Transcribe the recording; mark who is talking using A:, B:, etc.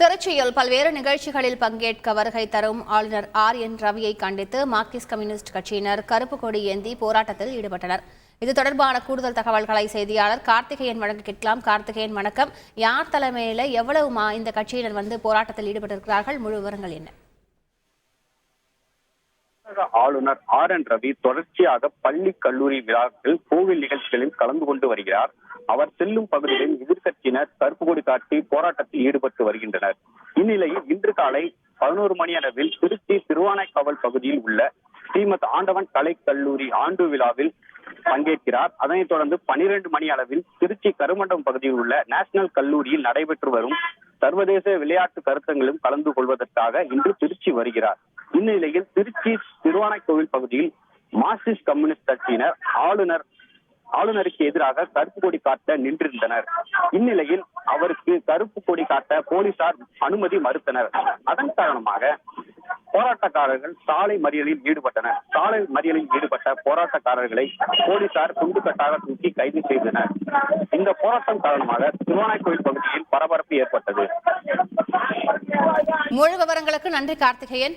A: திருச்சியில் பல்வேறு நிகழ்ச்சிகளில் பங்கேற்க வருகை தரும் ஆளுநர் ஆர் என் ரவியை கண்டித்து மார்க்சிஸ்ட் கம்யூனிஸ்ட் கட்சியினர் கருப்பு கொடி ஏந்தி போராட்டத்தில் ஈடுபட்டனர். இது தொடர்பான கூடுதல் தகவல்களை செய்தியாளர் கார்த்திகேயன் வழங்க கேட்கலாம். கார்த்திகேயன் வணக்கம். யார் தலைமையில எவ்வளவு மா இந்த கட்சியினர் வந்து போராட்டத்தில் ஈடுபட்டிருக்கிறார்கள்? முழு விவரங்கள் என்ன?
B: தமிழக ஆளுநர் ஆர் என் ரவி தொடர்ச்சியாக பள்ளி கல்லூரி விழாக்கள் கோவில் நிகழ்ச்சிகளில் கலந்து கொண்டு வருகிறார். அவர் செல்லும் பகுதிகளில் எதிர்கட்சியினர் கருப்பு கொடி காட்டி போராட்டத்தில் ஈடுபட்டு வருகின்றனர். இந்நிலையில் இன்று காலை பதினோரு மணி அளவில் திருச்சி திருவானைக்காவல் பகுதியில் உள்ள ஸ்ரீமத் ஆண்டவன் கலை கல்லூரி ஆண்டு விழாவில் பங்கேற்கிறார். அதனைத் தொடர்ந்து பனிரெண்டு மணி அளவில் திருச்சி கருமண்டம் பகுதியில் உள்ள நேஷனல் கல்லூரியில் நடைபெற்று வரும் சர்வதேச விளையாட்டு கருத்தங்களும் கலந்து கொள்வதற்காக இன்று திருச்சி வருகிறார். இந்நிலையில் திருச்சி திருவானைக்கோவில் பகுதியில் மார்க்சிஸ்ட் கம்யூனிஸ்ட் கட்சியினர் ஆளுநர் ஆளுநருக்கு எதிராக கருப்பு கொடி காட்ட நின்றிருந்தனர். இந்நிலையில் அவருக்கு கருப்பு கொடி காட்ட போலீசார் அனுமதி மறுத்தனர். அதன் காரணமாக போராட்டக்காரர்கள் சாலை மறியலில் ஈடுபட்டனர். சாலை மறியலில் ஈடுபட்ட போராட்டக்காரர்களை போலீசார் குண்டுக்கட்டாக தூக்கி கைது செய்தனர். இந்த போராட்டம் காரணமாக திருவானைக்கோயில் பகுதியில் பரபரப்பு ஏற்பட்டது.
A: முழு விவரங்களுக்கு நன்றி கார்த்திகேயன்.